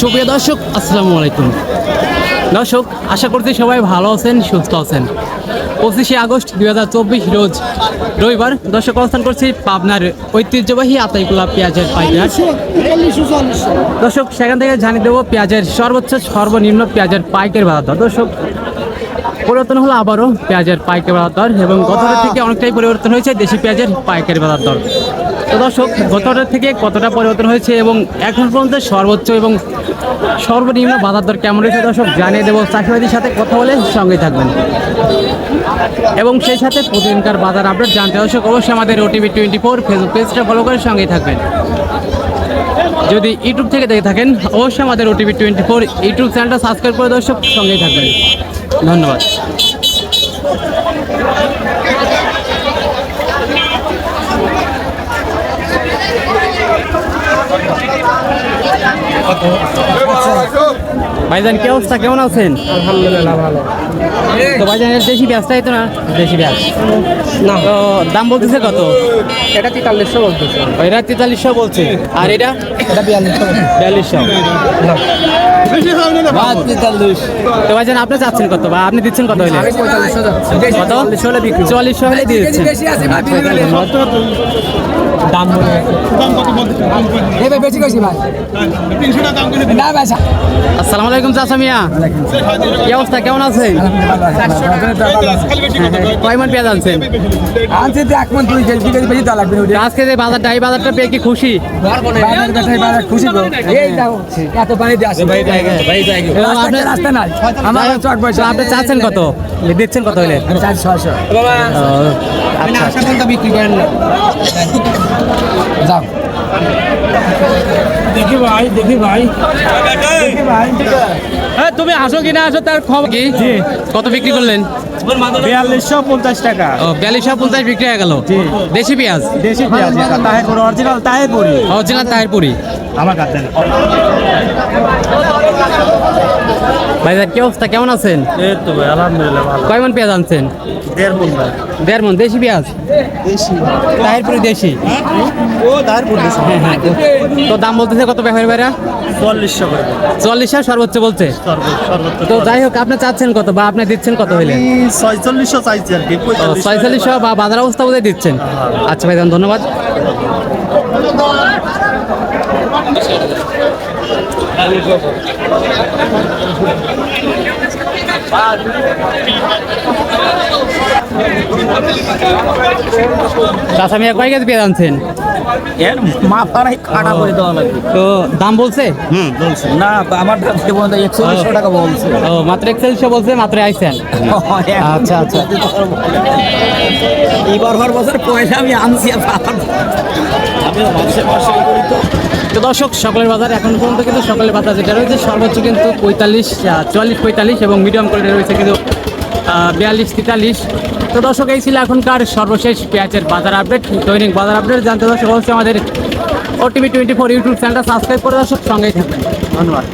সুপ্রিয় দর্শক, আসসালামু আলাইকুম। দর্শক, আশা করছি সবাই ভালো আছেন, সুস্থ আছেন। পঁচিশে আগস্ট দুই হাজার চব্বিশ রোজ রবিবার দর্শক অবস্থান করছি পাবনার ঐতিহ্যবাহী আতাইকুলা পেঁয়াজের পাইকার। দর্শক, সেখান থেকে জানিয়ে দেবো পেঁয়াজের সর্বোচ্চ সর্বনিম্ন পেঁয়াজের পাইকের বাজার দর্শক পরিবর্তন হলো আবারও পেঁয়াজের পাইকের বাজার দর এবং গতবার থেকে অনেকটাই পরিবর্তন হয়েছে দেশি পেঁয়াজের পাইকের বাজার দর। তো দর্শক গতবার থেকে কতটা পরিবর্তন হয়েছে এবং এখন পর্যন্ত সর্বোচ্চ এবং সর্বনিম্ন বাজার দর কেমন রয়েছে দর্শক জানিয়ে দেবো। চাষিবাদীর সাথে কথা বলে সঙ্গে থাকবেন। এবং সেই সাথে প্রতিদিনকার বাজার আপডেট জানতে দর্শক অবশ্যই আমাদের ওটিভি টোয়েন্টি ফোর ফেসবুক পেজটা ফলো করে সঙ্গেই থাকবেন। যদি ইউটিউব থেকে দেখে থাকেন, অবশ্যই আমাদের ওটিভি টোয়েন্টি ফোর ইউটিউব চ্যানেলটা সাবস্ক্রাইব করে দর্শক সঙ্গেই থাকবেন। ধন্যবাদ। ভাইজান কি অবস্থা? কেমন আছেন? আলহামদুলিল্লাহ ভালো। তো ভাইজান এর দেশি ব্যাসটাই তো না? দেশি ব্যাস। না। তো দাম বলতেছে কত? এটা তেতাল্লিশশো বলতেছে। এটা তেতাল্লিশশো বলছে। আর এটা? এটা বিয়াল্লিশশো। বিয়াল্লিশশো। তো ভাইজান আপনি চাচ্ছেন কত? বা আপনি দিচ্ছেন কত যাচ্ছি কত? হলে বিক্রি চল্লিশশো হলে ভাই। দাম বলে এই ভাই বেশি বেশি ভাই। না ভাই আসসালামু আলাইকুম চাচা মিয়া। কি অবস্থা? কেমন আছেন? কয় মন পেঁয়াজ আনছেন? আনছি তো এক মন দুই কেজি বেশি লাগবে আজকে যে বাজারটা এই বাজারটা পেয়ে কি খুশি? বাইরের ব্যবসায়ী বাইরে খুশি গো এই দাও এত পানি দিয়ে আসে এবং আপনি রাস্তা নাই। আমার চক তো বয়স আপনি চাচ্ছেন কত? দিচ্ছেন কত হলে আমি চারশো ছয়শো। ও, আচ্ছা বিক্রি করেন না যাও। দেখি ভাই দেখি ভাই। হ্যাঁ তুমি আসো কিনা আসো তার খবর কি? কত বিক্রি করলেন? বিয়াল্লিশশো পঞ্চাশ টাকা। ও বিয়াল্লিশশো পঞ্চাশ বিক্রি হয়ে গেল? দেশি পেঁয়াজ? দেশি পেঁয়াজ তাহেরপুর অরিজিনাল তাহেরপুরি। অরিজিনাল তাহেরপুরি। আমার কাছে। ভাইজান কি অবস্থা? কেমন আছেন? এই তো ভাই আলহামদুলিল্লাহ ভালো। কয় মন পেঁয়াজ আনছেন? দেড় মন ভাই। দেড় মন দেশি পেঁয়াজ? দেশি। তাহেরপুরি দেশি? ও তাহেরপুর দেশি। হ্যাঁ হ্যাঁ তো দাম বলতেছে কত ব্যাপারে ভাইরা? চল্লিশশো করে চল্লিশ সর্বোচ্চ বলছে? তো যাই হোক আপনি চাচ্ছেন কত বা আপনি দিচ্ছেন কত হইলে? ছয়চল্লিশশো চাইছি আর কি ছয়চল্লিশশো বা বাজার অবস্থা বোধহয় দিচ্ছেন। আচ্ছা ভাইজান ধন্যবাদ। চাষা মিয়া কয় কেজি পেয়ে আনছেন? এর মাথায় কাটা করে দেওয়া লাগবে তো দাম বলছে? হুম বলছি। না আমার দাম না একচল্লিশশো টাকা বলছে। ও মাত্র একচল্লিশশো বলছে মাত্র আইসেন আচ্ছা আচ্ছা। এবার বছর পয়সা আমি আনছি আর আমি মাসে মাসে করি তো। তো দর্শক, সকলের বাজার এখন পর্যন্ত কিন্তু সকলের বাজার যেটা রয়েছে, সর্বোচ্চ কিন্তু পঁয়তাল্লিশ চুয়াল্লিশ পঁয়তাল্লিশ এবং মিডিয়াম কোয়ালিটি রয়েছে কিন্তু বিয়াল্লিশ তেতাল্লিশ। তো দর্শক, এই ছিল এখনকার সর্বশেষ পেঁয়াজের বাজার আপডেট, দৈনিক বাজার আপডেট। জানতে দর্শক, অবশ্যই আমাদের ওটিভি টোয়েন্টি ফোর ইউটিউব চ্যানেলটা সাবস্ক্রাইব করে দর্শক, সঙ্গেই থাকবেন। ধন্যবাদ।